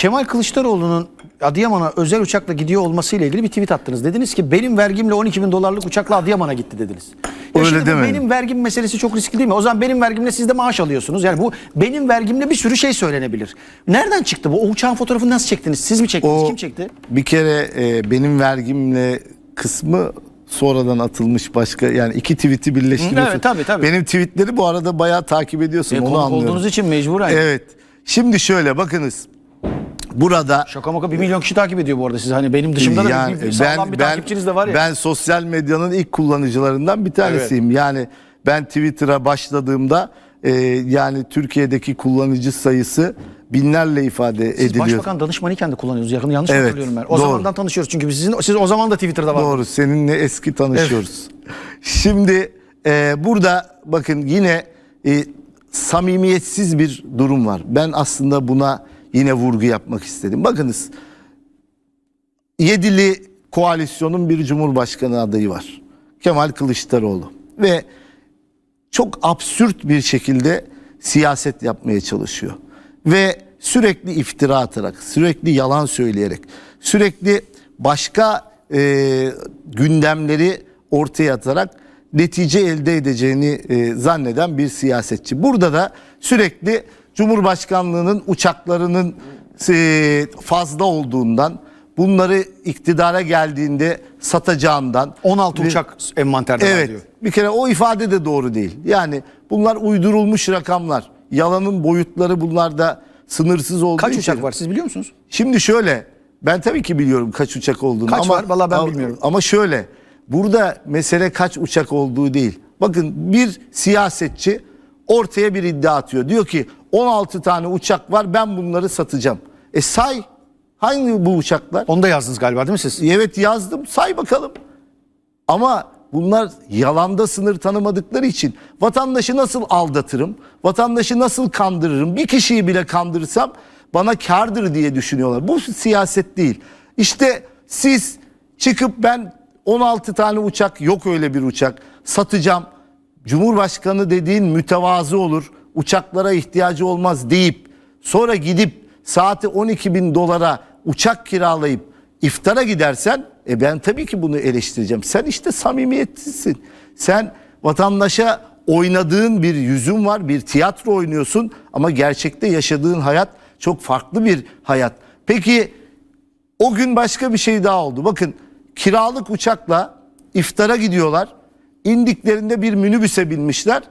Kemal Kılıçdaroğlu'nun Adıyaman'a özel uçakla gidiyor olmasıyla ilgili bir tweet attınız. Dediniz ki benim vergimle 12 bin dolarlık uçakla Adıyaman'a gitti dediniz. Ya Öyle demedim. benim vergim meselesi çok riskli değil mi? O zaman benim vergimle siz de maaş alıyorsunuz. Yani bu benim vergimle bir sürü şey söylenebilir. Nereden çıktı bu? O uçağın fotoğrafını nasıl çektiniz? Siz mi çektiniz? O Kim çekti? bir kere e, benim vergimle kısmı sonradan atılmış başka yani iki tweet'i birleştiriyorsun. Evet, tabii, tabii. Benim tweetleri bu arada bayağı takip ediyorsun E, onu anlıyorum. olduğunuz için mecburen. Evet. Şimdi şöyle bakınız. Burada Şaka maka bir milyon kişi takip ediyor bu arada siz. Hani benim dışımda da yani bir, sağlam bir takipçiniz de var ya. Ben sosyal medyanın ilk kullanıcılarından bir tanesiyim. Yani ben Twitter'a başladığımda e, yani Türkiye'deki kullanıcı sayısı binlerle ifade Siz ediliyor. Başbakan danışmanıyken de kullanıyorsunuz. Yakın yanlış Evet, hatırlıyorum ben. O doğru. zamandan tanışıyoruz çünkü biz sizin siz o zaman da Twitter'da var. Doğru seninle eski tanışıyoruz. Şimdi e, burada bakın yine e, samimiyetsiz bir durum var. Ben aslında buna yine vurgu yapmak istedim. Bakınız Yedili koalisyonun bir cumhurbaşkanı adayı var. Kemal Kılıçdaroğlu. Ve çok absürt bir şekilde siyaset yapmaya çalışıyor. Ve sürekli iftira atarak, sürekli yalan söyleyerek, sürekli başka e, gündemleri ortaya atarak netice elde edeceğini e, zanneden bir siyasetçi. Burada da sürekli Cumhurbaşkanlığının uçaklarının e, fazla olduğundan, bunları iktidara geldiğinde satacağından 16 ve- uçak envanterde var Evet. diyor. Bir kere o ifade de doğru değil. Yani bunlar uydurulmuş rakamlar. Yalanın boyutları bunlarda sınırsız olduğu Kaç için- uçak var siz biliyor musunuz? Şimdi şöyle ben tabii ki biliyorum kaç uçak olduğunu Kaç ama var? Vallahi ben ama- bilmiyorum. Ama şöyle burada mesele kaç uçak olduğu değil. Bakın bir siyasetçi ortaya bir iddia atıyor. Diyor ki 16 tane uçak var ben bunları satacağım. E say hangi bu uçaklar? Onu da yazdınız galiba değil mi siz? Evet yazdım say bakalım. Ama bunlar yalanda sınır tanımadıkları için vatandaşı nasıl aldatırım? Vatandaşı nasıl kandırırım? Bir kişiyi bile kandırırsam bana kardır diye düşünüyorlar. Bu siyaset değil. İşte siz çıkıp ben 16 tane uçak yok öyle bir uçak satacağım. Cumhurbaşkanı dediğin mütevazı olur. Uçaklara ihtiyacı olmaz deyip sonra gidip saati 12 bin dolara uçak kiralayıp iftara gidersen e ben tabii ki bunu eleştireceğim. Sen işte samimiyetsizsin. Sen vatandaşa oynadığın bir yüzün var, bir tiyatro oynuyorsun ama gerçekte yaşadığın hayat çok farklı bir hayat. Peki o gün başka bir şey daha oldu. Bakın kiralık uçakla iftara gidiyorlar. İndiklerinde bir minibüse binmişler.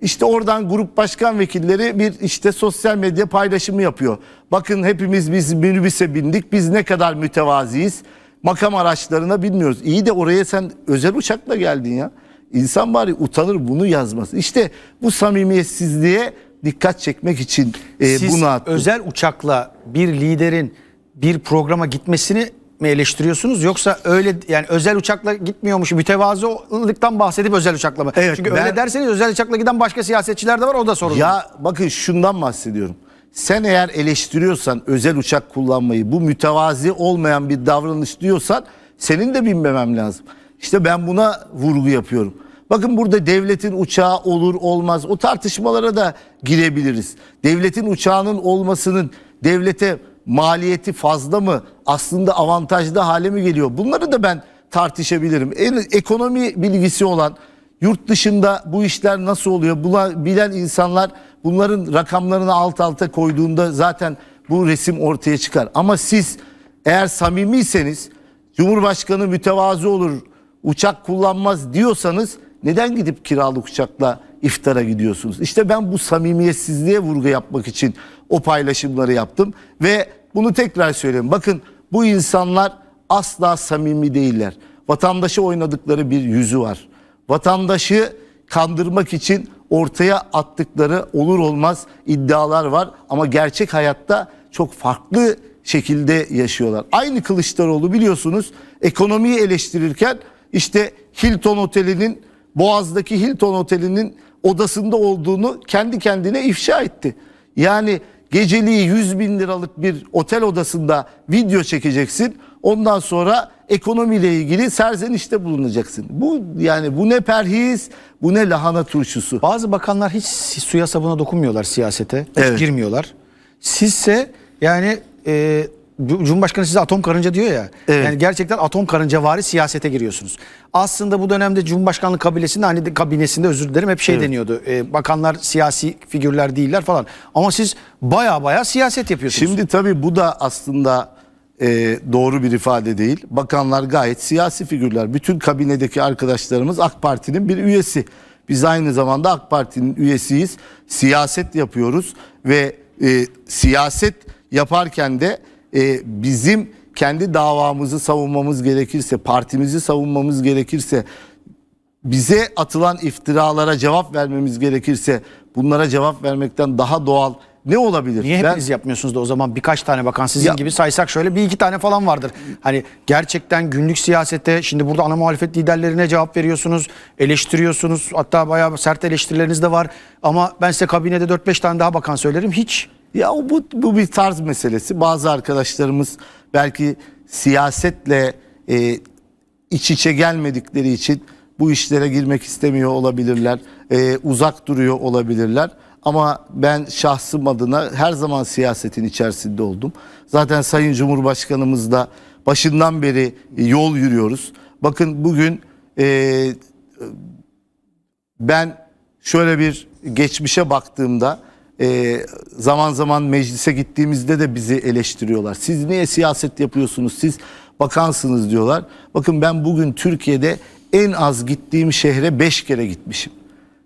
İşte oradan grup başkan vekilleri bir işte sosyal medya paylaşımı yapıyor. Bakın hepimiz biz minibüse bindik. Biz ne kadar mütevaziyiz. Makam araçlarına binmiyoruz. İyi de oraya sen özel uçakla geldin ya. İnsan bari utanır bunu yazması. İşte bu samimiyetsizliğe dikkat çekmek için e, Siz bunu attım. özel uçakla bir liderin bir programa gitmesini mi eleştiriyorsunuz yoksa öyle yani özel uçakla gitmiyormuş mütevazılıktan bahsedip özel uçakla mı? Evet, Çünkü ben- öyle derseniz özel uçakla giden başka siyasetçiler de var o da sorun. Ya bakın şundan bahsediyorum. Sen eğer eleştiriyorsan özel uçak kullanmayı, bu mütevazi olmayan bir davranış diyorsan senin de binmemem lazım. İşte ben buna vurgu yapıyorum. Bakın burada devletin uçağı olur olmaz o tartışmalara da girebiliriz. Devletin uçağının olmasının devlete maliyeti fazla mı aslında avantajlı hale mi geliyor? Bunları da ben tartışabilirim. En, ekonomi bilgisi olan Yurt dışında bu işler nasıl oluyor? Buna bilen insanlar bunların rakamlarını alt alta koyduğunda zaten bu resim ortaya çıkar. Ama siz eğer samimiyseniz Cumhurbaşkanı mütevazı olur, uçak kullanmaz diyorsanız neden gidip kiralık uçakla iftara gidiyorsunuz? İşte ben bu samimiyetsizliğe vurgu yapmak için o paylaşımları yaptım ve bunu tekrar söyleyeyim. Bakın bu insanlar asla samimi değiller. Vatandaşı oynadıkları bir yüzü var vatandaşı kandırmak için ortaya attıkları olur olmaz iddialar var ama gerçek hayatta çok farklı şekilde yaşıyorlar. Aynı Kılıçdaroğlu biliyorsunuz ekonomiyi eleştirirken işte Hilton Oteli'nin Boğaz'daki Hilton Oteli'nin odasında olduğunu kendi kendine ifşa etti. Yani geceliği 100 bin liralık bir otel odasında video çekeceksin. Ondan sonra ekonomiyle ilgili serzenişte bulunacaksın. Bu yani bu ne perhiz, bu ne lahana turşusu. Bazı bakanlar hiç suya sabuna dokunmuyorlar siyasete. Hiç Evet. girmiyorlar. Sizse yani e, Cumhurbaşkanı size atom karınca diyor ya. Evet. Yani gerçekten atom karıncavari siyasete giriyorsunuz. Aslında bu dönemde Cumhurbaşkanlığı kabilesinde hani de- kabinesinde özür dilerim hep şey Evet. deniyordu. E, bakanlar siyasi figürler değiller falan. Ama siz baya baya siyaset yapıyorsunuz. Şimdi tabii bu da aslında e, doğru bir ifade değil. Bakanlar gayet siyasi figürler. Bütün kabinedeki arkadaşlarımız AK Parti'nin bir üyesi. Biz aynı zamanda AK Parti'nin üyesiyiz. Siyaset yapıyoruz ve e, siyaset yaparken de e, bizim kendi davamızı savunmamız gerekirse, partimizi savunmamız gerekirse, bize atılan iftiralara cevap vermemiz gerekirse bunlara cevap vermekten daha doğal ne olabilir? Niye Ben- hepiniz yapmıyorsunuz da o zaman birkaç tane bakan sizin Ya- gibi saysak şöyle bir iki tane falan vardır. Hani gerçekten günlük siyasete şimdi burada ana muhalefet liderlerine cevap veriyorsunuz, eleştiriyorsunuz. Hatta bayağı sert eleştirileriniz de var. Ama ben size kabinede 4-5 tane daha bakan söylerim hiç. Ya bu, bu bir tarz meselesi. Bazı arkadaşlarımız belki siyasetle e, iç içe gelmedikleri için bu işlere girmek istemiyor olabilirler. E, uzak duruyor olabilirler. Ama ben şahsım adına her zaman siyasetin içerisinde oldum. Zaten Sayın Cumhurbaşkanımız da başından beri yol yürüyoruz. Bakın bugün e, ben şöyle bir geçmişe baktığımda e, zaman zaman meclise gittiğimizde de bizi eleştiriyorlar. Siz niye siyaset yapıyorsunuz? Siz bakansınız diyorlar. Bakın ben bugün Türkiye'de en az gittiğim şehre 5 kere gitmişim.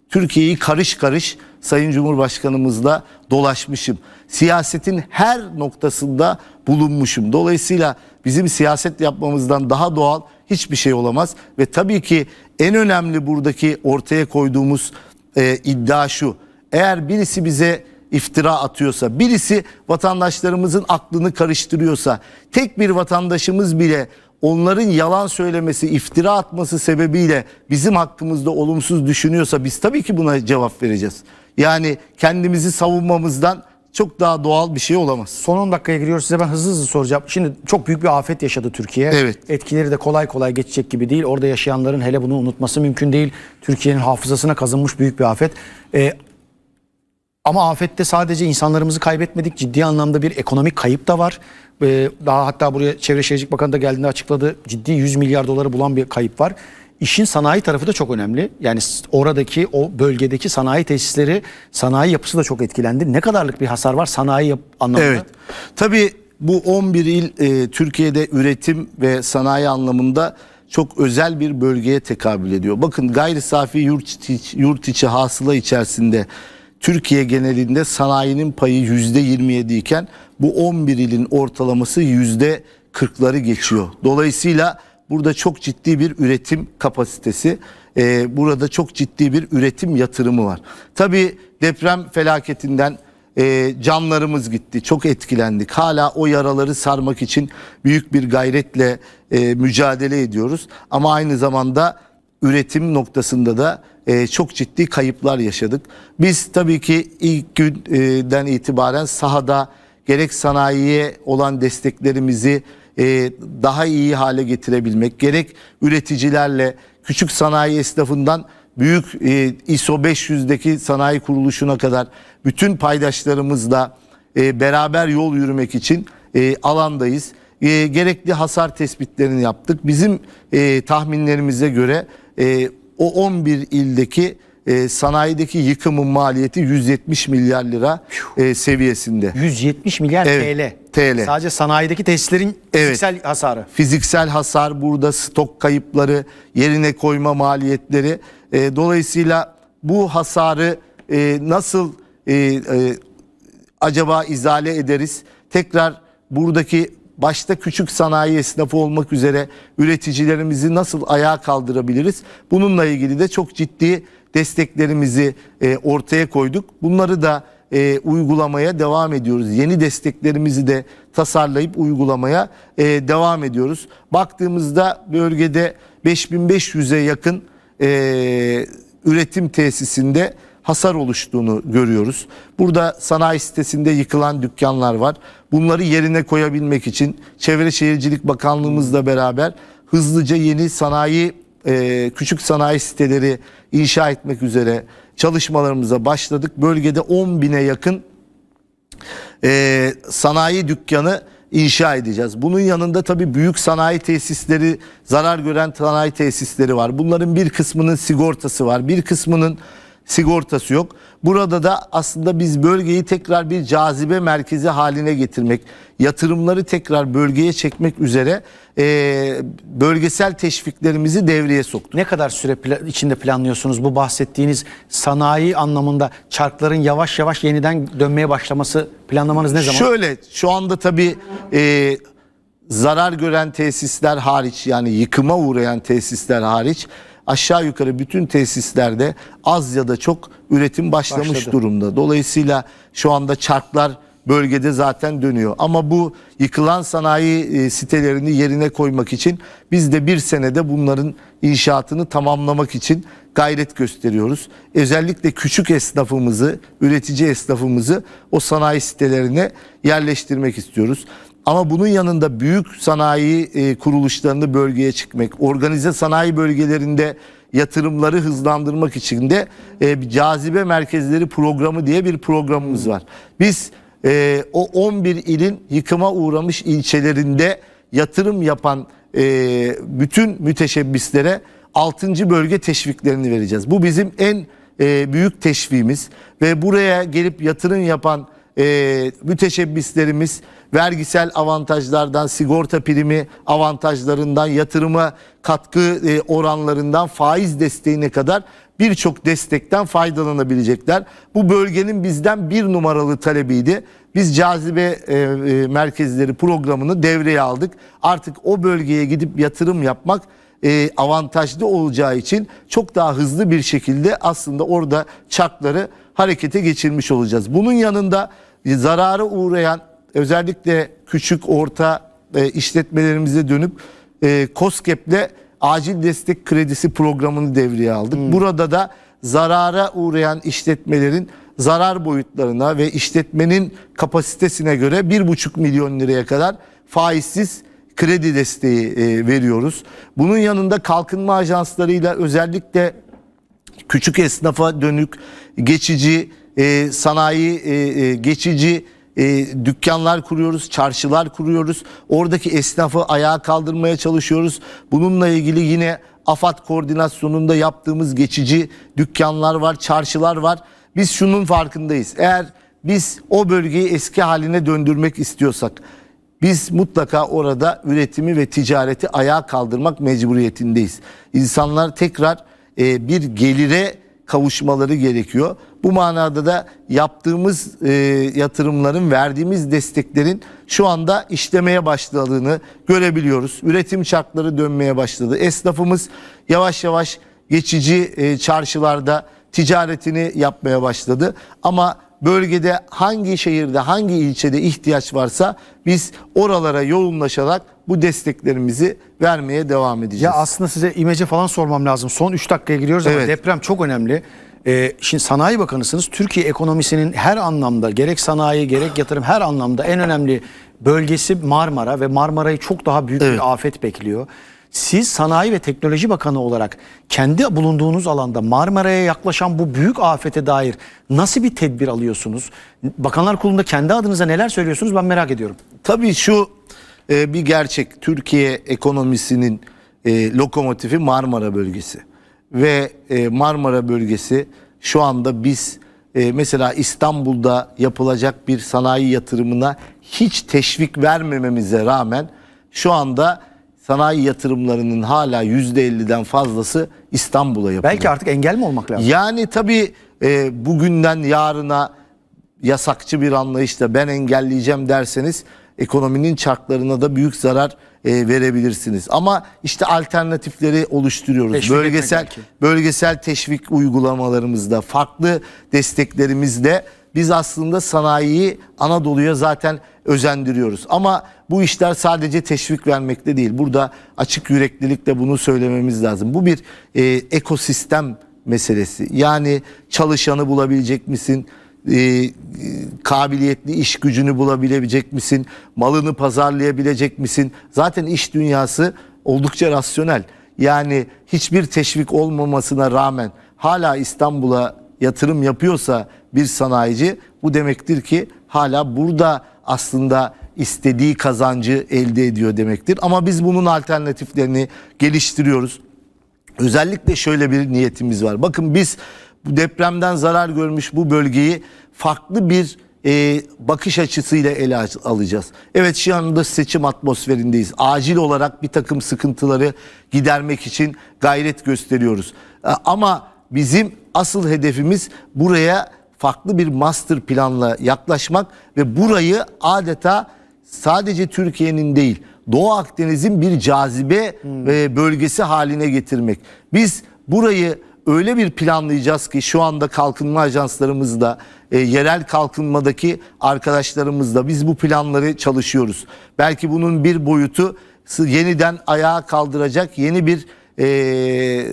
Türkiye'yi karış karış Sayın Cumhurbaşkanımızla dolaşmışım. Siyasetin her noktasında bulunmuşum. Dolayısıyla bizim siyaset yapmamızdan daha doğal hiçbir şey olamaz. Ve tabii ki en önemli buradaki ortaya koyduğumuz e, iddia şu. Eğer birisi bize iftira atıyorsa, birisi vatandaşlarımızın aklını karıştırıyorsa, tek bir vatandaşımız bile onların yalan söylemesi, iftira atması sebebiyle bizim hakkımızda olumsuz düşünüyorsa biz tabii ki buna cevap vereceğiz. Yani kendimizi savunmamızdan çok daha doğal bir şey olamaz. Son 10 dakikaya giriyoruz size ben hızlı hızlı soracağım. Şimdi çok büyük bir afet yaşadı Türkiye. Evet. Etkileri de kolay kolay geçecek gibi değil. Orada yaşayanların hele bunu unutması mümkün değil. Türkiye'nin hafızasına kazınmış büyük bir afet. Ee, ama afette sadece insanlarımızı kaybetmedik. Ciddi anlamda bir ekonomik kayıp da var. Ee, daha hatta buraya Çevre Şehircilik Bakanı da geldiğinde açıkladı. Ciddi 100 milyar doları bulan bir kayıp var. İşin sanayi tarafı da çok önemli. Yani oradaki o bölgedeki sanayi tesisleri, sanayi yapısı da çok etkilendi. Ne kadarlık bir hasar var sanayi anlamında? Evet. Tabii bu 11 il e, Türkiye'de üretim ve sanayi anlamında çok özel bir bölgeye tekabül ediyor. Bakın gayri safi yurt içi, yurt içi hasıla içerisinde Türkiye genelinde sanayinin payı %27 iken bu 11 ilin ortalaması %40'ları geçiyor. Dolayısıyla burada çok ciddi bir üretim kapasitesi, e, burada çok ciddi bir üretim yatırımı var. Tabii deprem felaketinden e, canlarımız gitti. Çok etkilendik. Hala o yaraları sarmak için büyük bir gayretle e, mücadele ediyoruz. Ama aynı zamanda üretim noktasında da e, çok ciddi kayıplar yaşadık. Biz tabii ki ilk günden itibaren sahada gerek sanayiye olan desteklerimizi e, daha iyi hale getirebilmek, gerek üreticilerle küçük sanayi esnafından büyük e, ISO 500'deki sanayi kuruluşuna kadar bütün paydaşlarımızla e, beraber yol yürümek için e, alandayız. E, gerekli hasar tespitlerini yaptık. Bizim e, tahminlerimize göre e, o 11 ildeki e, sanayideki yıkımın maliyeti 170 milyar lira e, seviyesinde. 170 milyar Evet, TL. TL. Sadece sanayideki tesislerin Evet. fiziksel hasarı. fiziksel hasar burada stok kayıpları yerine koyma maliyetleri E, dolayısıyla bu hasarı e, nasıl e, e, acaba izale ederiz tekrar buradaki başta küçük sanayi esnafı olmak üzere üreticilerimizi nasıl ayağa kaldırabiliriz bununla ilgili de çok ciddi desteklerimizi e, ortaya koyduk bunları da e, uygulamaya devam ediyoruz. Yeni desteklerimizi de tasarlayıp uygulamaya e, devam ediyoruz. Baktığımızda bölgede 5500'e yakın e, üretim tesisinde hasar oluştuğunu görüyoruz. Burada sanayi sitesinde yıkılan dükkanlar var. Bunları yerine koyabilmek için Çevre Şehircilik Bakanlığımızla beraber hızlıca yeni sanayi e, küçük sanayi siteleri inşa etmek üzere çalışmalarımıza başladık. Bölgede 10 bine yakın e, sanayi dükkanı inşa edeceğiz. Bunun yanında tabii büyük sanayi tesisleri, zarar gören sanayi tesisleri var. Bunların bir kısmının sigortası var, bir kısmının sigortası yok. Burada da aslında biz bölgeyi tekrar bir cazibe merkezi haline getirmek, yatırımları tekrar bölgeye çekmek üzere eee, bölgesel teşviklerimizi devreye soktuk. Ne kadar süre pla- içinde planlıyorsunuz bu bahsettiğiniz sanayi anlamında çarkların yavaş yavaş yeniden dönmeye başlaması planlamanız ne zaman? Şöyle şu anda tabii e, zarar gören tesisler hariç yani yıkıma uğrayan tesisler hariç aşağı yukarı bütün tesislerde az ya da çok üretim başlamış Başladı. durumda. Dolayısıyla şu anda çarklar bölgede zaten dönüyor. Ama bu yıkılan sanayi e, sitelerini yerine koymak için biz de bir senede bunların inşaatını tamamlamak için gayret gösteriyoruz. Özellikle küçük esnafımızı, üretici esnafımızı o sanayi sitelerine yerleştirmek istiyoruz. Ama bunun yanında büyük sanayi e, kuruluşlarını bölgeye çıkmak, organize sanayi bölgelerinde yatırımları hızlandırmak için de e, cazibe merkezleri programı diye bir programımız var. Biz e, o 11 ilin yıkıma uğramış ilçelerinde yatırım yapan e, bütün müteşebbislere 6. bölge teşviklerini vereceğiz. Bu bizim en büyük teşviğimiz ve buraya gelip yatırım yapan e, müteşebbislerimiz vergisel avantajlardan, sigorta primi avantajlarından, yatırıma katkı e, oranlarından, faiz desteğine kadar birçok destekten faydalanabilecekler. Bu bölgenin bizden bir numaralı talebiydi. Biz cazibe e, e, merkezleri programını devreye aldık. Artık o bölgeye gidip yatırım yapmak e, avantajlı olacağı için çok daha hızlı bir şekilde aslında orada çarkları harekete geçirmiş olacağız. Bunun yanında zarara uğrayan özellikle küçük orta e, işletmelerimize dönüp e, COSGAP'le acil destek kredisi programını devreye aldık. Burada da zarara uğrayan işletmelerin zarar boyutlarına ve işletmenin kapasitesine göre 1,5 milyon liraya kadar faizsiz kredi desteği e, veriyoruz. Bunun yanında kalkınma ajanslarıyla özellikle küçük esnafa dönük geçici e, sanayi e, e, geçici e, dükkanlar kuruyoruz, çarşılar kuruyoruz. Oradaki esnafı ayağa kaldırmaya çalışıyoruz. Bununla ilgili yine AFAD koordinasyonunda yaptığımız geçici dükkanlar var, çarşılar var. Biz şunun farkındayız. Eğer biz o bölgeyi eski haline döndürmek istiyorsak biz mutlaka orada üretimi ve ticareti ayağa kaldırmak mecburiyetindeyiz. İnsanlar tekrar e, bir gelire kavuşmaları gerekiyor. Bu manada da yaptığımız e, yatırımların, verdiğimiz desteklerin şu anda işlemeye başladığını görebiliyoruz. Üretim çarkları dönmeye başladı. Esnafımız yavaş yavaş geçici e, çarşılarda ticaretini yapmaya başladı. Ama bölgede hangi şehirde hangi ilçede ihtiyaç varsa biz oralara yoğunlaşarak bu desteklerimizi vermeye devam edeceğiz. Ya aslında size imece falan sormam lazım. Son 3 dakikaya giriyoruz ama Evet. deprem çok önemli. Ee, şimdi Sanayi Bakanısınız. Türkiye ekonomisinin her anlamda gerek sanayi gerek yatırım her anlamda en önemli bölgesi Marmara ve Marmara'yı çok daha büyük Evet. bir afet bekliyor. Siz Sanayi ve Teknoloji Bakanı olarak kendi bulunduğunuz alanda Marmara'ya yaklaşan bu büyük afete dair nasıl bir tedbir alıyorsunuz? Bakanlar Kurulu'nda kendi adınıza neler söylüyorsunuz ben merak ediyorum. Tabii şu e, bir gerçek. Türkiye ekonomisinin e, lokomotifi Marmara bölgesi. Ve e, Marmara bölgesi şu anda biz e, mesela İstanbul'da yapılacak bir sanayi yatırımına hiç teşvik vermememize rağmen şu anda sanayi yatırımlarının hala %50'den fazlası İstanbul'a yapılıyor. Belki artık engel mi olmak lazım? Yani tabii e, bugünden yarına yasakçı bir anlayışla ben engelleyeceğim derseniz ekonominin çarklarına da büyük zarar e, verebilirsiniz. Ama işte alternatifleri oluşturuyoruz. Teşvik bölgesel bölgesel teşvik uygulamalarımızda, farklı desteklerimizle biz aslında sanayiyi Anadolu'ya zaten özendiriyoruz. Ama bu işler sadece teşvik vermekte değil. Burada açık yüreklilikle bunu söylememiz lazım. Bu bir e, ekosistem meselesi. Yani çalışanı bulabilecek misin? E, kabiliyetli iş gücünü bulabilecek misin? Malını pazarlayabilecek misin? Zaten iş dünyası oldukça rasyonel. Yani hiçbir teşvik olmamasına rağmen hala İstanbul'a yatırım yapıyorsa bir sanayici bu demektir ki hala burada aslında istediği kazancı elde ediyor demektir. Ama biz bunun alternatiflerini geliştiriyoruz. Özellikle şöyle bir niyetimiz var. Bakın biz bu depremden zarar görmüş bu bölgeyi farklı bir e, bakış açısıyla ele al- alacağız. Evet şu anda seçim atmosferindeyiz. Acil olarak bir takım sıkıntıları gidermek için gayret gösteriyoruz. E, Ama bizim asıl hedefimiz buraya farklı bir master planla yaklaşmak ve burayı adeta sadece Türkiye'nin değil Doğu Akdeniz'in bir cazibe e, bölgesi haline getirmek. Biz burayı öyle bir planlayacağız ki şu anda kalkınma ajanslarımızda, e, yerel kalkınmadaki arkadaşlarımızla biz bu planları çalışıyoruz. Belki bunun bir boyutu yeniden ayağa kaldıracak yeni bir e,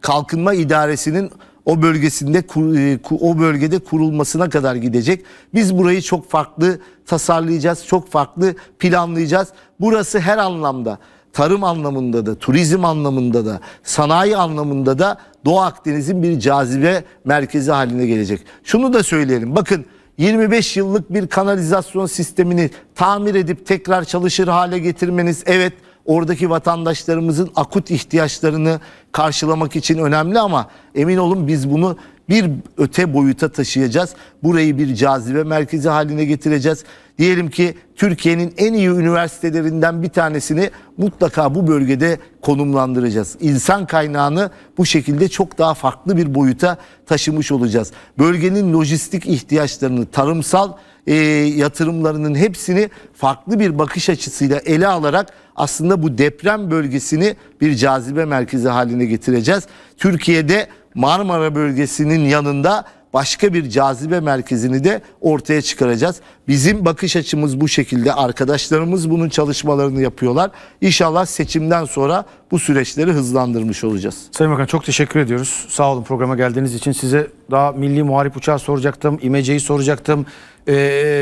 kalkınma idaresinin o bölgesinde e, o bölgede kurulmasına kadar gidecek. Biz burayı çok farklı tasarlayacağız, çok farklı planlayacağız. Burası her anlamda tarım anlamında da, turizm anlamında da, sanayi anlamında da Doğu Akdeniz'in bir cazibe merkezi haline gelecek. Şunu da söyleyelim. Bakın 25 yıllık bir kanalizasyon sistemini tamir edip tekrar çalışır hale getirmeniz evet oradaki vatandaşlarımızın akut ihtiyaçlarını karşılamak için önemli ama emin olun biz bunu bir öte boyuta taşıyacağız. Burayı bir cazibe merkezi haline getireceğiz. Diyelim ki Türkiye'nin en iyi üniversitelerinden bir tanesini mutlaka bu bölgede konumlandıracağız. İnsan kaynağını bu şekilde çok daha farklı bir boyuta taşımış olacağız. Bölgenin lojistik ihtiyaçlarını, tarımsal e, yatırımlarının hepsini farklı bir bakış açısıyla ele alarak aslında bu deprem bölgesini bir cazibe merkezi haline getireceğiz. Türkiye'de Marmara bölgesinin yanında başka bir cazibe merkezini de ortaya çıkaracağız. Bizim bakış açımız bu şekilde. Arkadaşlarımız bunun çalışmalarını yapıyorlar. İnşallah seçimden sonra bu süreçleri hızlandırmış olacağız. Sayın Bakan çok teşekkür ediyoruz. Sağ olun programa geldiğiniz için. Size daha milli muharip uçağı soracaktım, imeceyi soracaktım, e,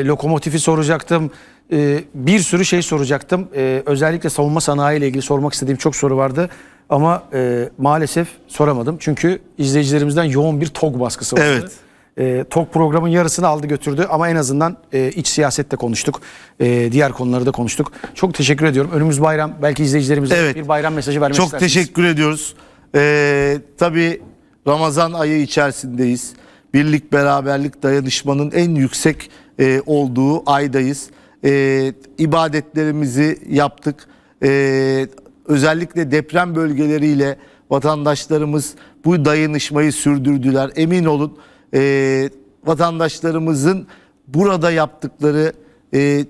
lokomotifi soracaktım. e, bir sürü şey soracaktım. E, özellikle savunma sanayi ile ilgili sormak istediğim çok soru vardı. Ama e, maalesef soramadım. Çünkü izleyicilerimizden yoğun bir TOG baskısı vardı. Evet. E, TOG programın yarısını aldı götürdü ama en azından e, iç siyasette konuştuk. E, diğer konuları da konuştuk. Çok teşekkür ediyorum. Önümüz bayram. Belki izleyicilerimize Evet. bir bayram mesajı vermek Çok istersiniz. teşekkür ediyoruz. Ee, tabii Ramazan ayı içerisindeyiz. Birlik, beraberlik, dayanışmanın en yüksek e, olduğu aydayız. Ee, ibadetlerimizi yaptık. Ee, özellikle deprem bölgeleriyle vatandaşlarımız bu dayanışmayı sürdürdüler. Emin olun e, vatandaşlarımızın burada yaptıkları e,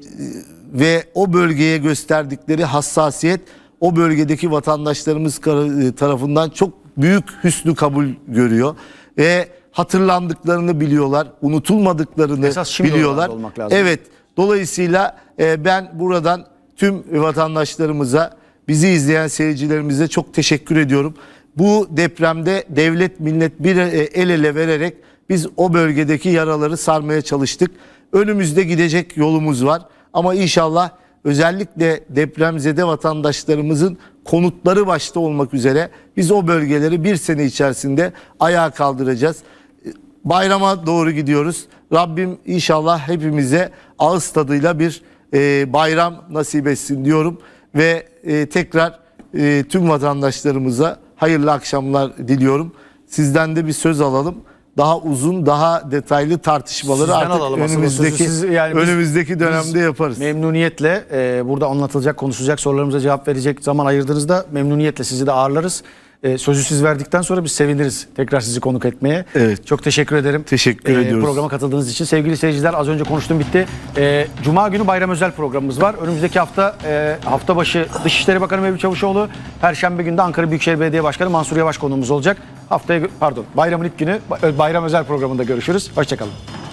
ve o bölgeye gösterdikleri hassasiyet o bölgedeki vatandaşlarımız e, tarafından çok büyük hüsnü kabul görüyor ve hatırlandıklarını biliyorlar, unutulmadıklarını Esas şimdi biliyorlar. olmak lazım. Evet. Dolayısıyla e, ben buradan tüm vatandaşlarımıza, bizi izleyen seyircilerimize çok teşekkür ediyorum. Bu depremde devlet millet bir e, el ele vererek biz o bölgedeki yaraları sarmaya çalıştık. Önümüzde gidecek yolumuz var ama inşallah özellikle depremzede vatandaşlarımızın konutları başta olmak üzere biz o bölgeleri bir sene içerisinde ayağa kaldıracağız. Bayrama doğru gidiyoruz. Rabbim inşallah hepimize ağız tadıyla bir e, bayram nasip etsin diyorum ve e, tekrar e, tüm vatandaşlarımıza hayırlı akşamlar diliyorum. Sizden de bir söz alalım. Daha uzun, daha detaylı tartışmaları Sizden artık alalım asıl önümüzdeki sözü. Siz- yani biz- önümüzdeki dönemde yaparız. Memnuniyetle e, burada anlatılacak, konuşulacak sorularımıza cevap verecek zaman ayırdığınızda memnuniyetle sizi de ağırlarız. E, sözü siz verdikten sonra biz seviniriz tekrar sizi konuk etmeye. Evet. Çok teşekkür ederim. Teşekkür ediyoruz. Programa katıldığınız için. Sevgili seyirciler az önce konuştum bitti. E, Cuma günü bayram özel programımız var. Önümüzdeki hafta e, hafta başı Dışişleri Bakanı Mevlüt Çavuşoğlu, Perşembe günü de Ankara Büyükşehir Belediye Başkanı Mansur Yavaş konuğumuz olacak. Haftaya pardon bayramın ilk günü bayram özel programında görüşürüz. Hoşçakalın.